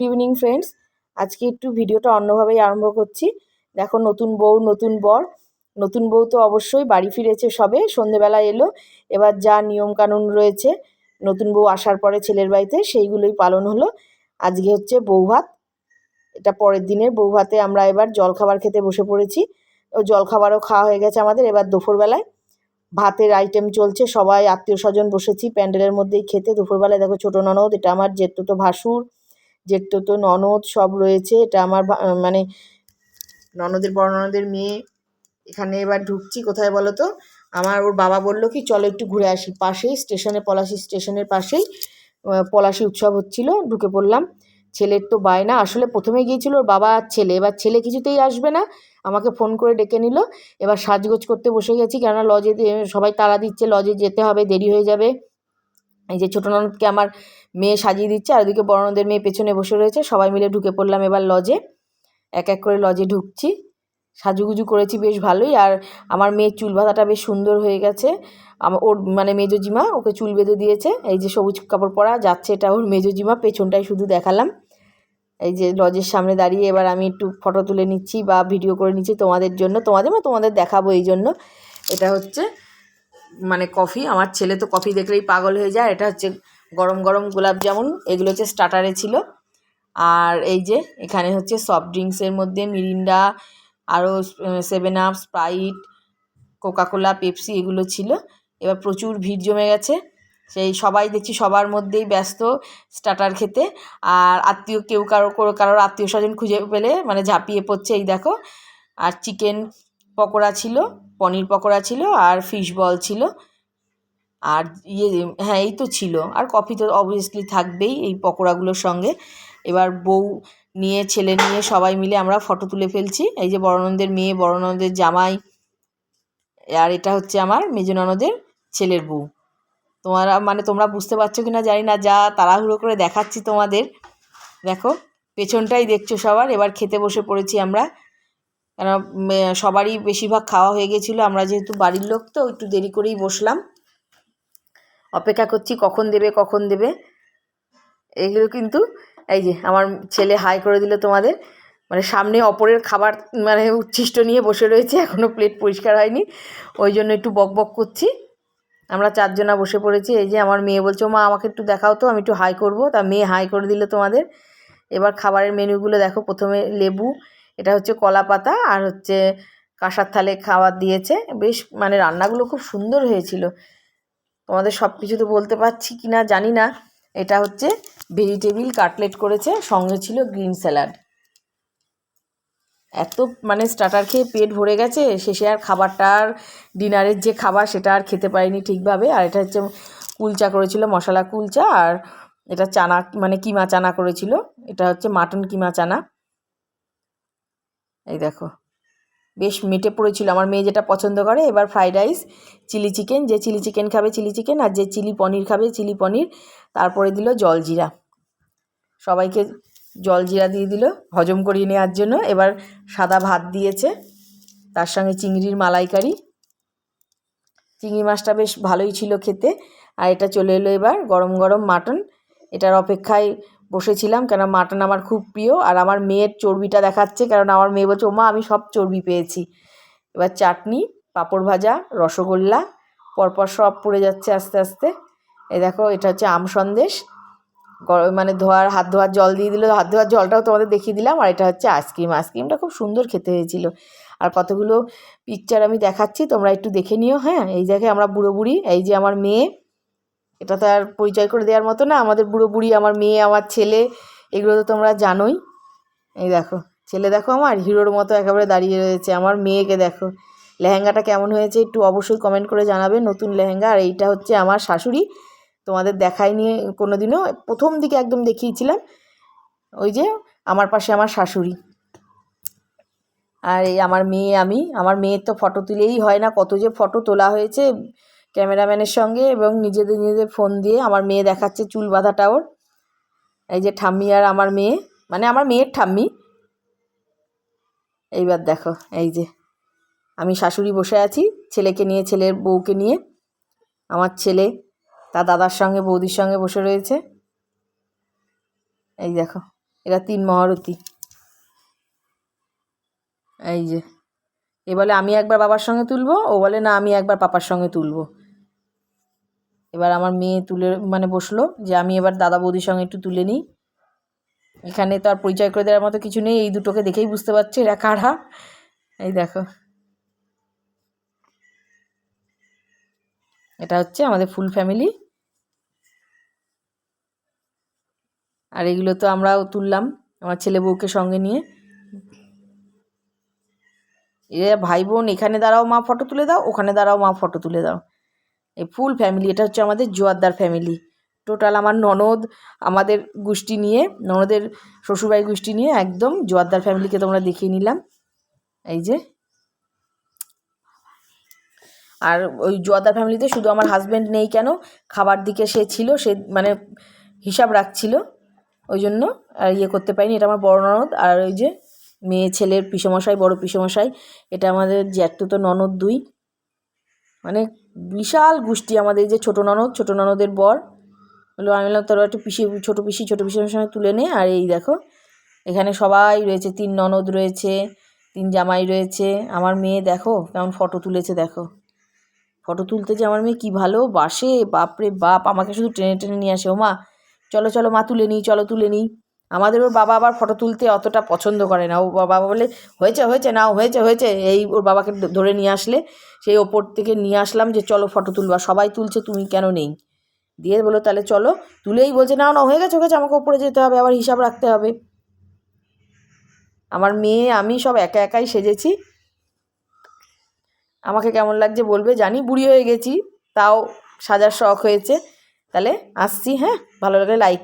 Evening friends আজকে একটু ভিডিওটা অন্যভাবেই আরম্ভ করছি। দেখো, নতুন বউ, নতুন বর। নতুন বউ তো অবশ্যই বাড়ি ফিরেছে সবে, সন্ধেবেলা এলো। এবার যা নিয়মকানুন রয়েছে, নতুন বউ আসার পরে ছেলের বাড়িতে সেইগুলোই পালন হলো। আজকে হচ্ছে বৌভাত এটা পরের দিনের বৌভাতে আমরা এবার জলখাবার খেতে বসে পড়েছি। ও জলখাবারও খাওয়া হয়ে গেছে আমাদের এবার দুপুরবেলায়। ভাতের আইটেম চলছে, সবাই আত্মীয় স্বজন বসেছি, প্যান্ডেলের মধ্যেই খেতে। দুপুরবেলায় দেখো, ছোটো ননদ, এটা আমার জেঠতো ভাসুর। জেঠতো তো ননদ সব রয়েছে, এটা আমার মানে ননদের বড় ননদের মেয়ে এখানে এবার ঢুকছি, কোথায় বলো তো? আমার ওর বাবা বলল কি, চলো একটু ঘুরে আসি। পাশেই স্টেশনে, পলাশি স্টেশনের পাশেই পলাশি উৎসব হচ্ছিল, ঢুকে পড়লাম। ছেলের তো বায়না, আসলে প্রথমে গিয়েছিল ওর বাবা আর ছেলে, এবার ছেলে কিছুতেই আসবে না, আমাকে ফোন করে ডেকে নিল, এবার সাজগোজ করতে বসে গেছি, কেননা লজে সবাই তাড়া দিচ্ছে, লজে যেতে হবে, দেরি হয়ে যাবে। এই যে ছোটো ননদকে আমার মেয়ে সাজিয়ে দিচ্ছে, আর ওদিকে বড় ননদের মেয়ে পেছনে বসে রয়েছে। সবাই মিলে ঢুকে পড়লাম এবার লজে। এক এক করে লজে ঢুকছি। সাজুগুজু করেছি বেশ ভালোই, আর আমার মেয়ের চুল বাঁধাটা বেশ সুন্দর হয়ে গেছে। আমার ওর মানে মেজো জিমা ওকে চুল বেঁধে দিয়েছে। এই যে সবুজ কাপড় পরা যাচ্ছে এটা ওর মেজো জিমা পেছনটাই শুধু দেখালাম। এই যে লজের সামনে দাঁড়িয়ে এবার আমি একটু ফটো তুলে নিচ্ছি বা ভিডিও করে নিচ্ছি তোমাদের জন্য, তোমাদের মানে তোমাদের দেখাবো এই জন্য। এটা হচ্ছে মানে কফি, আমার ছেলে তো কফি দেখলেই পাগল হয়ে যায়। এটা হচ্ছে গরম গরম গোলাপ জামুন, এগুলো হচ্ছে স্টার্টারে ছিল। আর এই যে, এখানে হচ্ছে সফট ড্রিঙ্কসের মধ্যে মিরিন্ডা, আরও seven up Sprite Coca Cola Pepsi এগুলো ছিল। এবার প্রচুর ভিড় জমে গেছে। সেই সবাই দেখছি সবার মধ্যেই ব্যস্ত স্টার্টার খেতে। আর আত্মীয় কেউ কারও কারোর আত্মীয় স্বজন খুঁজে পেলে মানে ঝাঁপিয়ে পড়ছে, এই দেখো। আর চিকেন পকোড়া ছিল, পনির পকোড়া ছিল আর ফিশ বল ছিল। আর ইয়ে হ্যাঁ এই তো ছিল। আর কফি তো অবভিয়াসলি থাকবেই এই পকোড়াগুলোর সঙ্গে। এবার বউ নিয়ে, ছেলে নিয়ে সবাই মিলে আমরা ফটো তুলে ফেলছি। এই যে বড়নন্দের মেয়ে, বড়নন্দের জামাই, আর এটা হচ্ছে আমার মেজ ননদের ছেলের বউ। তোমরা মানে তোমরা বুঝতে পারছ কি না জানি না, যা তাড়াহুড়ো করে দেখাচ্ছি তোমাদের। দেখো, পেছনটাই দেখছ সবার। এবার খেতে বসে পড়েছি আমরা কেন সবারই বেশিরভাগ খাওয়া হয়ে গেছিল। আমরা যেহেতু বাড়ির লোক, তো একটু দেরি করেই বসলাম। অপেক্ষা করছি কখন দেবে কখন দেবে। এগুলো কিন্তু, এই যে, আমার ছেলে হাই করে দিল তোমাদের। মানে সামনে অপরের খাবার মানে উচ্ছিষ্ট নিয়ে বসে রয়েছে এখনও প্লেট পরিষ্কার হয়নি। ওই জন্য একটু বক বক করছি। আমরা চারজনা বসে পড়েছি। এই যে, আমার মেয়ে বলছো, মা, আমাকে একটু দেখাও তো, আমি একটু হাই করব। তা মেয়ে হাই করে দিল তোমাদের। এবার খাবারের মেনুগুলো দেখো, প্রথমে লেবু এটা হচ্ছে কলা পাতা আর হচ্ছে কাঁসার থালে খাবার দিয়েছে। বেশ মানে রান্নাগুলো খুব সুন্দর হয়েছিল। তোমাদের সব কিছু তো বলতে পারছি কি না জানি না। এটা হচ্ছে ভেজিটেবিল কাটলেট করেছে, সঙ্গে ছিল গ্রিন স্যালাড। এত মানে স্টার্টার খেয়ে পেট ভরে গেছে, শেষে আর খাবারটার ডিনারের যে খাবার সেটা আর খেতে পারিনি ঠিকভাবে। আর এটা হচ্ছে কুলচা করেছিল, মশলা কুলচা, আর এটা চানা মানে কিমা চানা করেছিল। এটা হচ্ছে মাটন কিমা চানা। এই দেখো। বেশ মেটে পড়েছিল। আমার মেয়ে যেটা পছন্দ করে, এবার ফ্রাইড রাইস, চিলি চিকেন, যে চিলি চিকেন খাবে চিলি চিকেন, আর যে চিলি পনির খাবে চিলি পনির, তারপরে দিল জলজিরা সবাইকে জলজিরা দিয়ে দিল, হজম করিয়ে নেওয়ার জন্য। এবার সাদা ভাত দিয়েছে, তার সঙ্গে চিংড়ির মালাইকারি। চিংড়ি মাছটা বেশ ভালোই ছিল খেতে। আর এটা চলে এলো এবার গরম গরম মাটন। এটার অপেক্ষায় বসেছিলাম কেন মাটন আমার খুব প্রিয় আর আমার মেয়ের চর্বিটা দেখাচ্ছে কারণ আমার মেয়ে বলছে, ওমা, আমি সব চর্বি পেয়েছি। এবার চাটনি, পাঁপড় ভাজা, রসগোল্লা, পরপর সব পড়ে যাচ্ছে আস্তে আস্তে। এ দেখো, এটা হচ্ছে আম সন্দেশ। মানে ধোয়ার, হাত ধোয়ার জল দিয়ে দিল। হাত ধোয়ার জলটাও তোমাদের দেখিয়ে দিলাম আর এটা হচ্ছে আইসক্রিম। আইসক্রিমটা খুব সুন্দর খেতে হয়েছিল। আর কতগুলো পিকচার আমি দেখাচ্ছি, তোমরা একটু দেখে নিও হ্যাঁ? এই জায়গায় আমরা বুড়ো বুড়ি, এই যে আমার মেয়ে এটা তো আর পরিচয় করে দেওয়ার মতো না। আমাদের বুড়ো বুড়ি, আমার মেয়ে, আমার ছেলে, এগুলো তো তোমরা জানোই। এই দেখো, ছেলে দেখো আমার, হিরোর মতো একেবারে দাঁড়িয়ে রয়েছে। আমার মেয়েকে দেখো, লেহেঙ্গাটা কেমন হয়েছে একটু অবশ্যই কমেন্ট করে জানাবে। নতুন লেহেঙ্গা, আর এইটা হচ্ছে আমার শাশুড়ি। তোমাদের দেখায়নি কোনো দিনও প্রথম দিকে একদম দেখিয়েছিলাম। ওই যে আমার পাশে আমার শাশুড়ি। আর এই আমার মেয়ে আমি, আমার মেয়ের তো ফটো তুলেই হয় না, কত যে ফটো তোলা হয়েছে। ক্যামেরাম্যানের সঙ্গে এবং নিজেদের নিজেদের ফোন দিয়ে আমার মেয়ে দেখাচ্ছে চুল বাঁধাটা ওর। এই যে ঠাম্মি আর আমার মেয়ে মানে আমার মেয়ের ঠাম্মি। এইবার দেখো, এই যে আমি শাশুড়ি বসে আছি, ছেলেকে নিয়ে, ছেলের বউকে নিয়ে। আমার ছেলে তার দাদার সঙ্গে, বৌদির সঙ্গে বসে রয়েছে। এই দেখো, এরা তিন মহারথী। এই যে, এ বলে আমি একবার বাবার সঙ্গে তুলবো, ও বলে না আমি একবার পাপার সঙ্গে তুলবো। এবার আমার মেয়ে তুলে মানে বসল যে আমি এবার দাদা বৌদির সঙ্গে একটু তুলে নিই। এখানে তো আর পরিচয় করে দেওয়ার মতো কিছু নেই, এই দুটোকে দেখেই বুঝতে পারছি এরা কারা। এই দেখো। এটা হচ্ছে আমাদের ফুল ফ্যামিলি। আর এগুলো তো আমরাও তুললাম আমার ছেলে বউকে সঙ্গে নিয়ে। এরা ভাই বোন, এখানে দাঁড়াও, মা ফটো তুলে দাও, ওখানে দাঁড়াও, মা ফটো তুলে দাও। এই ফুল ফ্যামিলি এটা হচ্ছে আমাদের জোয়ারদার ফ্যামিলি টোটাল আমার ননদ, আমাদের গোষ্ঠী নিয়ে, ননদের শ্বশুরবাড়ি গোষ্ঠী নিয়ে একদম জোয়ারদার ফ্যামিলিকে তোমরা দেখিয়ে নিলাম। এই যে। আর ওই জোয়ারদার ফ্যামিলিতে শুধু আমার হাজব্যান্ড নেই কেন, খাবার দিকে সে ছিল, সে মানে হিসাব রাখছিল। ওই জন্য আর ইয়ে করতে পারিনি, এটা আমার বড় ননদ। আর ওই যে মেয়ে ছেলের পিসেমশাই, বড় পিসেমশাই, এটা আমাদের জ্যাঠতো ননদ দুই। মানে বিশাল গোষ্ঠী আমাদের যে ছোটো ননদ, ছোটো ননদের বর। বলল আমি বললাম, তোর একটু পিসি, ছোটো পিসি, ছোটো পিসির সঙ্গে তুলে নে। আর এই দেখো, এখানে সবাই রয়েছে, তিন ননদ রয়েছে, তিন জামাই রয়েছে। আমার মেয়ে দেখো কেমন ফটো তুলেছে, দেখো। ফটো তুলতে যে আমার মেয়ে কী ভালো, বাসে, বাপরে বাপ, আমাকে শুধু টেনে টেনে নিয়ে আসে। ও মা চলো চলো, মা তুলে নিই, চলো, তুলে নিই। আমাদের ওর বাবা আবার ফটো তুলতে অতটা পছন্দ করে না। ও বাবা বলে, হয়েছে হয়েছে, নাও, হয়েছে হয়েছে। এই ওর বাবাকে ধরে নিয়ে আসলে, সেই ওপর থেকে নিয়ে আসলাম যে, চলো ফটো তুলবা, সবাই তুলছে, তুমি কেন নেই? দিয়ে বলো তাহলে চলো। তুলেই বলছে না না হয়ে গেছে হয়ে গেছে, আমাকে ওপরে যেতে হবে, আবার হিসাব রাখতে হবে। আমার মেয়ে, আমি সব একা একাই সেজেছি। আমাকে কেমন লাগছে বলবে জানি, বুড়ি হয়ে গেছি, তাও সাজার শখ হয়েছে। তাহলে আসছি হ্যাঁ? ভালো লাগলে লাইক